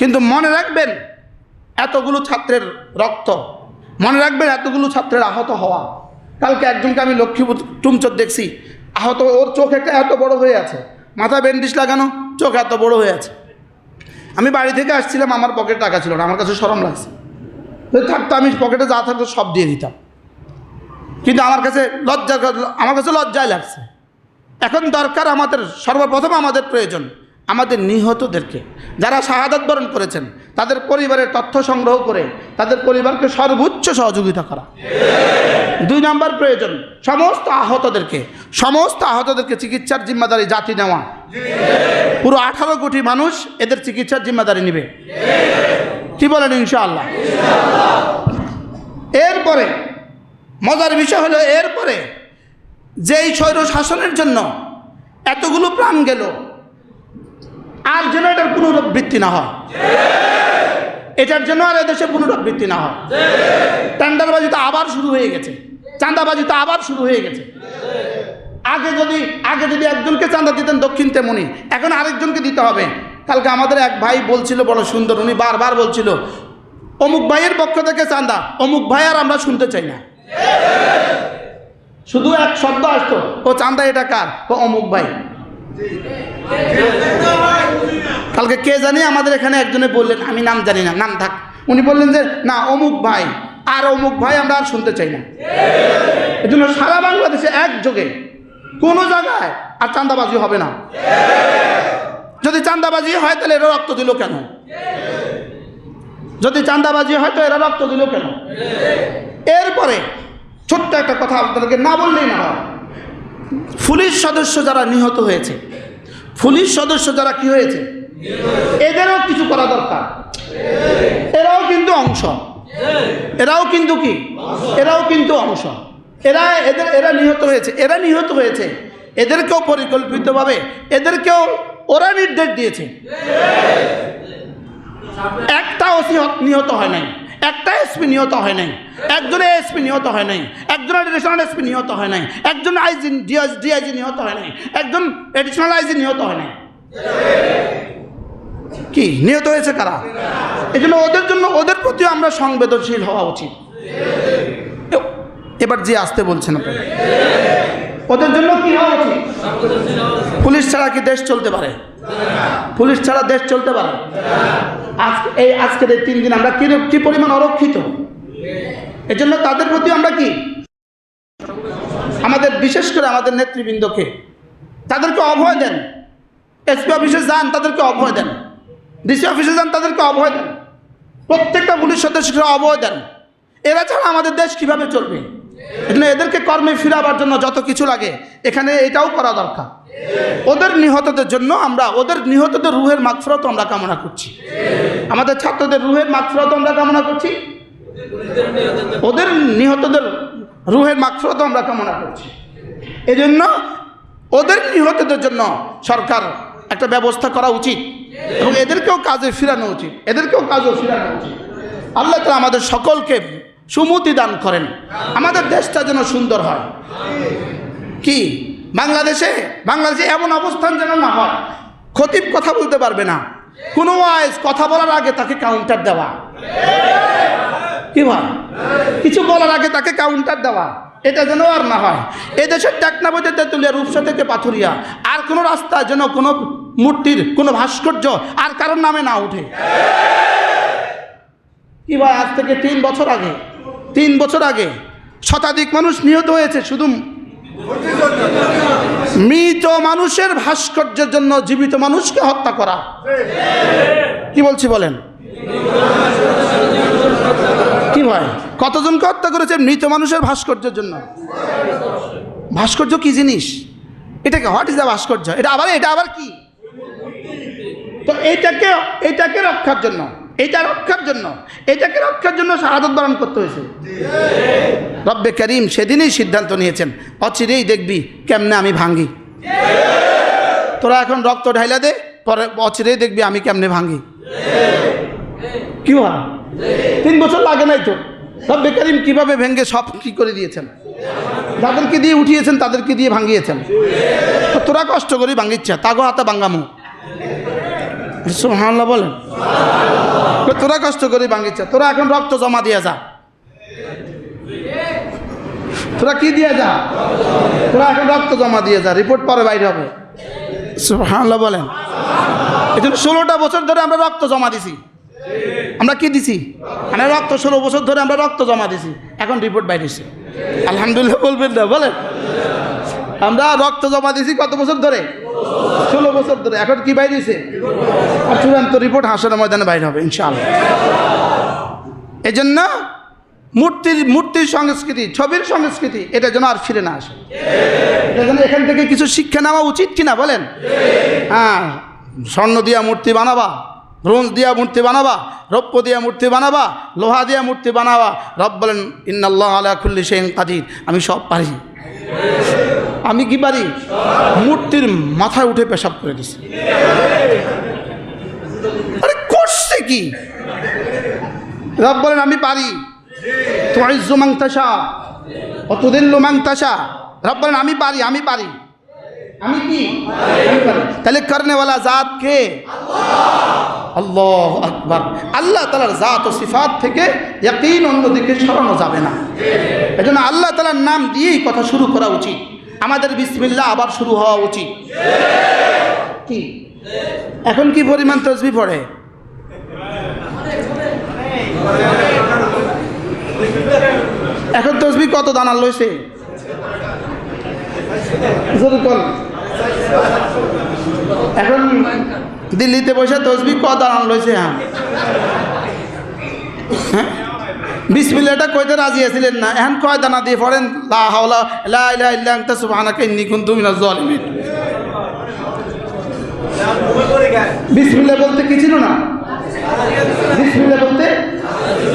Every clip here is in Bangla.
কিন্তু মনে রাখবেন, এতগুলো ছাত্রের রক্ত, মনে রাখবেন এতগুলো ছাত্রের আহত হওয়া। কালকে একজনকে আমি লক্ষ্মীপুর টুমচোর দেখছি, আহত, ওর চোখ একটা এত বড় হয়ে আছে। মাথা ব্যান্ডিস লাগানো, চোখ এত বড় হয়ে আছে। আমি বাড়ি থেকে আসছিলাম, আমার পকেটে টাকা ছিল না, আমার কাছে সরম লাগছে। যদি থাকতো আমি পকেটে যা থাকতো সব দিয়ে দিতাম। কিন্তু আমার কাছে লজ্জা আমার কাছে লজ্জায় লাগছে। এখন দরকার আমাদের, সর্বপ্রথম আমাদের প্রয়োজন। আমাদের নিহতদেরকে, যারা শাহাদাত বরণ করেছেন, তাদের পরিবারের তথ্য সংগ্রহ করে, তাদের পরিবারকে সর্বোচ্চ সহযোগিতা করা। দুই নম্বর প্রয়োজন, সমস্ত আহতদেরকে সমস্ত আহতদেরকে চিকিৎসার জিম্মাদারি জাতি নেওয়া। পুরো আঠারো কোটি মানুষ এদের চিকিৎসার জিম্মাদারি নেবে। কি বলেন ইনশাআল্লাহ? এরপরে, মজার বিষয় হলো এরপরে, যেই স্বৈর শাসনের জন্য এতগুলো প্রাণ গেল আর যেন এটার পুনরাবৃত্তি না হয়। এটার জন্য আর এদেশে পুনরাবৃত্তি না হয়। টেন্ডারবাজি তো আবার শুরু হয়ে গেছে। চাঁদাবাজি তো আবার শুরু হয়ে গেছে। আগে যদি আগে যদি একজনকে চাঁদা দিতেন দক্ষিণ তেমনি, এখন আরেকজনকে দিতে হবে। কালকে আমাদের এক ভাই বলছিল, বড় সুন্দর, উনি বারবার বলছিল, অমুক ভাইয়ের পক্ষ থেকে চাঁদা, অমুক ভাই আর আমরা শুনতে চাই না। শুধু এক শব্দ আসতো, ও চাঁদা এটা কার? ও অমুক ভাই। কালকে কে জানি আমাদের এখানে একজনে বললেন, আমি নাম জানি না, নাম থাক। উনি বললেন যে, না, অমুক ভাই, আর অমুক ভাই আমরা আর শুনতে চাই না। এজন্য সারা বাংলাদেশে একযোগে কোনো জায়গায় আর চাঁদাবাজি হবে না। যদি চাঁদাবাজি হয়, তাহলে এরা রক্ত দিল কেন? যদি চাঁদাবাজি হয়, তো এরা রক্ত দিল কেন? এরপরে ছোট্ট একটা কথা আপনাদেরকে না বললেই না হয়। পুলিশ সদস্য যারা নিহত হয়েছে, পুলিশ সদস্য যারা কি হয়েছে? এদেরও কিছু করা দরকার। এরাও কিন্তু অংশ। এরাও কিন্তু কি? এরাও কিন্তু অংশ। এরা এদের, এরা নিহত হয়েছে। এরা নিহত হয়েছে। এদেরকেও পরিকল্পিতভাবে, এদেরকেও ওরা নির্দেশ দিয়েছে। একটা ওসি নিহত হয় নাই। একটা এসপি নিহত হয় নাই। একজন এসপি নিহত হয় নাই। একজনের এডিশনাল এসপি নিহত হয় নাই। একজন আইজি ডিএস ডিআইজি নিহত হয় নাই। একজন এডিশনাল আইজি নিহত হয় নাই। কি? নিহত হয়েছে কারা? এই জন্য ওদের জন্য, ওদের প্রতিও আমরা সংবেদনশীল হওয়া উচিত। এবার যে আসতে বলছেন আপনারা ওদের জন্য কি হওয়া উচিত? পুলিশ ছাড়া কি দেশ চলতে পারে? পুলিশ ছাড়া দেশ চলতে পারে আজকে এই আজকের এই তিন দিন আমরা কি কি পরিমাণ অরক্ষিত? এজন্য তাদের প্রতি আমরা কি? আমাদের বিশেষ করে আমাদের নেতৃবৃন্দকে তাদেরকে অভয় দেন। এসপি অফিসে যান, তাদেরকে অভয় দেন। ডিসি অফিসে যান, তাদেরকে অভয় দেন। প্রত্যেকটা পুলিশ সদস্যকে অভয় দেন। এরা ছাড়া আমাদের দেশ কীভাবে চলবে? এজন্য এদেরকে কর্মে ফিরাবার জন্য যত কিছু লাগে, এখানে এটাও করা দরকার। ওদের নিহতদের জন্য আমরা, ওদের নিহতদের রুহের মাগফরত আমরা কামনা করছি। আমাদের ছাত্রদের রুহের মাগফরত আমরা কামনা করছি। ওদের নিহতদের রুহের মাগফরত আমরা কামনা করছি। এজন্য ওদের নিহতদের জন্য সরকার একটা ব্যবস্থা করা উচিত এবং এদেরকেও কাজে ফিরানো উচিত, এদেরকেও কাজে ফিরানো উচিত। আল্লাহ তালা আমাদের সকলকে সুমতি দান করেন। আমাদের দেশটা যেন সুন্দর হয়। কি? বাংলাদেশে বাংলাদেশে এমন অবস্থান যেন না হয়, খতিব কথা বলতে পারবে না। কোনো ওয়াইজ কথা বলার আগে তাকে কাউন্টার দেওয়া। কি ভাই? কিছু বলার আগে তাকে কাউন্টার দেওয়া। এটা যেন আর না হয়। এদেশের টেকনাবতে তেঁতুলিয়া, রূপসা থেকে পাথুরিয়া, আর কোনো রাস্তা যেন কোনো মূর্তির কোনো ভাস্কর্য আর কারোর নামে না উঠে কি ভাই, আজ থেকে তিন বছর আগে, তিন বছর আগে শতাধিক মানুষ নিহত হয়েছে শুধু মৃত মানুষের ভাস্কর্যের জন্য জীবিত মানুষকে হত্যা করা। কি বলছি বলেন? কি ভাই কতজনকে হত্যা করেছে মৃত মানুষের ভাস্কর্যের জন্য? ভাস্কর্য কি জিনিস? এটাকে হোয়াট ইজ দ্য ভাস্কর্য? এটা আবার এটা আবার কি? তো এইটাকে এইটাকে রক্ষার জন্য। এটা রক্ষার জন্য, এটাকে রক্ষার জন্য শাহাদত বরণ করতে হয়েছে। রব্বে করিম সেদিনই সিদ্ধান্ত নিয়েছেন, অচিরেই দেখবি কেমনে আমি ভাঙ্গি। তোরা এখন রক্ত ঢাইলা দে, পরে অচিরেই দেখবি আমি কেমনে ভাঙ্গি। কি হয় তিন বছর লাগে নাই তো। রব্বে করিম কীভাবে ভেঙ্গে সব কি করে দিয়েছেন? যাদেরকে দিয়ে উঠিয়েছেন, তাদেরকে দিয়ে ভাঙিয়েছেন তোরা কষ্ট করে ভাঙিচ্ছে তাগো হাতে ভাঙ্গামু বলেন। তোরা কষ্ট করে ভাঙিচ্ছে তোরা এখন রক্ত জমা দিয়ে যা। তোরা কি দিয়ে যা? তোরা এখন রক্ত জমা দিয়ে যা রিপোর্ট পরে বাইরে হবে। সুবহানাল্লাহ বলেন। এই জন্য ষোলোটা বছর ধরে আমরা রক্ত জমা দিছি। আমরা কি দিছি? মানে রক্ত ষোলো বছর ধরে আমরা রক্ত জমা দিছি। এখন রিপোর্ট বাইরেছে আলহামদুলিল্লাহ বলবেন না, বলেন। আমরা রক্ত জমা দিছি কত বছর ধরে? ষোলো বছর ধরে, এখন কি বাইরেছে চূড়ান্ত রিপোর্ট হাসনের ময়দানে বাইর হবে, ইনশাআল্লাহ। এই জন্য মূর্তির মূর্তির সংস্কৃতি, ছবির সংস্কৃতি, এটা যেন আর ফিরে না আসে। এটা যেন এখান থেকে কিছু শিক্ষা নেওয়া উচিত কিনা বলেন? হ্যাঁ স্বর্ণ দিয়া মূর্তি বানাবা, ব্রোঞ্জ দিয়া মূর্তি বানাবা, রৌপ্য দিয়া মূর্তি বানাবা, লোহা দিয়া মূর্তি বানাবা, রব বলেন, ইন্নাল্লাহ আলা খুল্লি শেখ কাদির আমি সব পারি। আমি কি পারি? মূর্তির মাথায় উঠে পেশাব করে দিছি। আরে করছে কি? রব বলেন, আমি পারি। তোমার মাংতাসা অতদিল্লু মাংতাসা রব বলেন, আমি পারি আমি পারি। আমি কি? তাহলে করনেওয়ালা জাত কে? আল্লাহ আকবার। আল্লাহ তালার জাত ও সিফাত থেকে একদিন অন্যদিকে সরানো যাবে না। এই জন্য আল্লাহ তালার নাম দিয়েই কথা শুরু করা উচিত। আমাদের বিসমিল্লা আবার শুরু হওয়া উচিত। কি? এখন কি পরিমাণ তসবি পড়ে? এখন তসবি কত দানার লইছে? এখন দিল্লিতে বসে তসবি কত দাঁড়ান লইছে হ্যাঁ? হ্যাঁ? বিসমিল্লাটা কইতে রাজি আছিলেন না এখন কয় দানা দিয়ে পড়েন লা হাওলা লা ইলাহা ইল্লা আনতা সুবহানাকা ইন্নী কুনতু মিনাজ জালিমিন বিসমিল্লাহ বলতে কি ছিল না বিসমিল্লাহ বলতে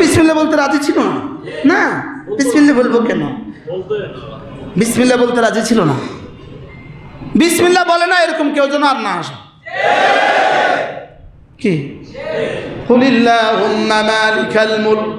বিসমিল্লাহ বলতে রাজি ছিল না না বিসমিল্লাহ বলবো কেন বিসমিল্লাহ বলতে রাজি ছিল না বিসমিল্লাহ বলে না এরকম কেউ যেন আর না আসে কি قل اللهم مالك الملك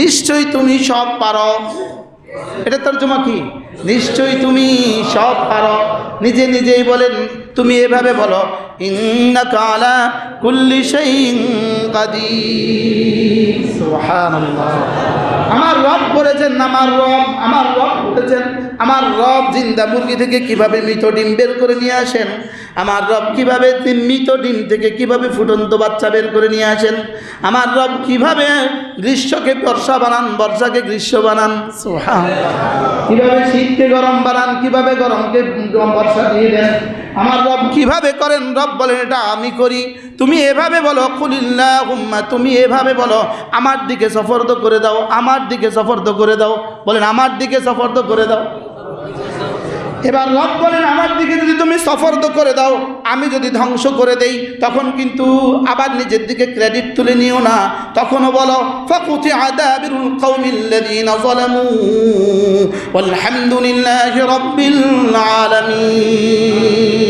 নিশ্চয় তুমি সব পারো। এটা তোর জমা কি? নিশ্চয় তুমি সব পারো। নিজে নিজেই বলেন, তুমি এভাবে বলো ইন্না কালা কুল্লি আমার রব বলেছেন, আমার রব আমার রব বলেছেন, আমার রব জিন্দা মুরগি থেকে কীভাবে মৃত ডিম বের করে নিয়ে আসেন? আমার রব কীভাবে মৃত ডিম থেকে কীভাবে ফুটন্ত বাচ্চা বের করে নিয়ে আসেন? আমার রব কীভাবে গ্রীষ্মকে বর্ষা বানান বর্ষাকে গ্রীষ্ম বানান। কীভাবে শীতকে গরম বানান কীভাবে গরমকে গরম বর্ষা দিয়ে দেন? আমার রব কীভাবে করেন? রব বলেন এটা আমি করি। তুমি এভাবে বলো হুম্মা তুমি এভাবে বলো আমার দিকে সফর্দ করে দাও আমার দিকে সফর্দ করে দাও। বলেন আমার দিকে সফর্দ করে দাও। এবার রব বলেন, আমার দিকে যদি তুমি সফর্দ করে দাও, আমি যদি ধ্বংস করে দেই, তখন কিন্তু আবার নিজের দিকে ক্রেডিট তুলে নিও না। তখনও বলো ফকুতি আদাবিরুল কৌমিল্লাযীনা যালামু, ওয়ালহামদুলিল্লাহি রাব্বিল আলামিন।